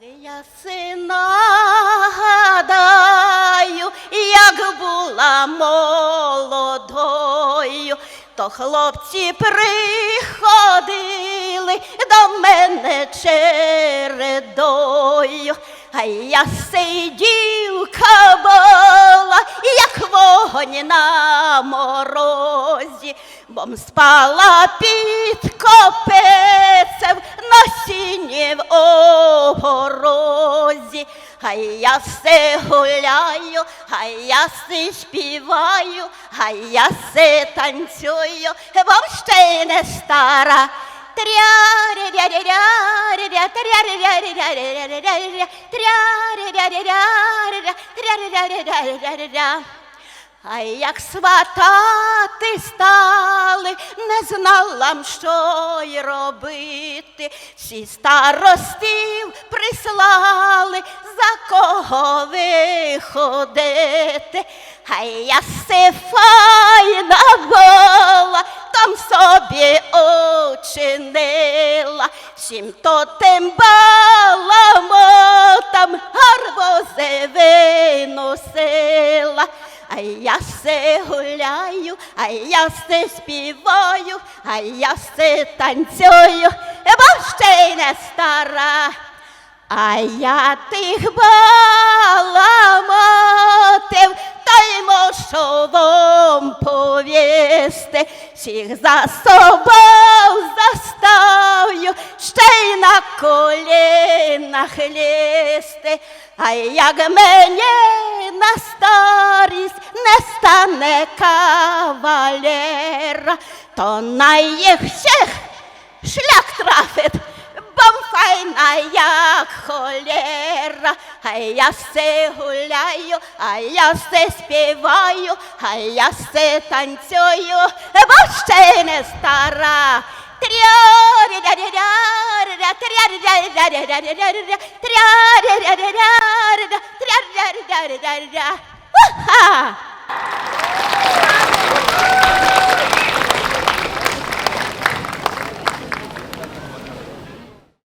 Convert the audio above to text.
Я си нагадаю, як була молодою, то хлопці приходили до мене чередою, а я сидівка була, як вогонь на морозі, бом спала під копецем на сіні в огорозі. А я все гуляю, а я все співаю, а я все танцюю, вам ще не стара. Тря-ря-ря-ря-ря-ря, тря-ря-ря-ря-ря-ря-ря, тря-ря-ря-ря-ря-ря, тря-ря-ря-ря-ря-ря. А як сватати стали, не знала, м, що й робити. Всі старостів прислали, за кого виходити. А я си файна була, там собі учинила, всім то тим баламотам гарбузи виносила. А я все гуляю, а я все співаю, а я все танцюю, бо ще й не стара. А я тих баламотив, та й мушу вам повісти, всіх за собою заставлю, ще й на колінах лізти. А як мені на старість не стане кавалера, то на їх всіх шлях трафить, бом файна, як холера. А я все гуляю, а я все співаю, а я все танцюю, бо ще не стара. Тря-ря-ря-ря-ря, тря-ря-ря-ря-ря-ря-ря, тря-ря-ря-ря-ря, da da da da da. Woo-ha!